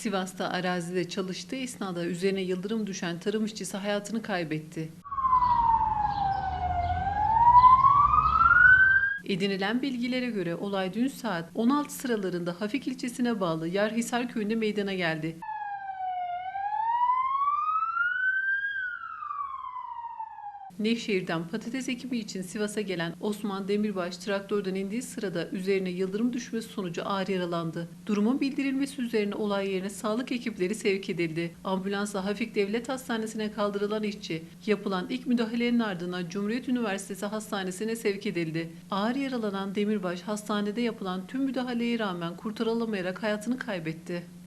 Sivas'ta arazide çalıştığı esnada üzerine yıldırım düşen tarım işçisi hayatını kaybetti. Edinilen bilgilere göre olay dün saat 16 sıralarında Hafik ilçesine bağlı Yarhisar köyünde meydana geldi. Nevşehir'den patates ekimi için Sivas'a gelen Osman Demirbaş traktörden indiği sırada üzerine yıldırım düşmesi sonucu ağır yaralandı. Durumun bildirilmesi üzerine olay yerine sağlık ekipleri sevk edildi. Ambulansla Hafik Devlet Hastanesi'ne kaldırılan işçi yapılan ilk müdahalenin ardından Cumhuriyet Üniversitesi Hastanesi'ne sevk edildi. Ağır yaralanan Demirbaş hastanede yapılan tüm müdahaleye rağmen kurtarılamayarak hayatını kaybetti.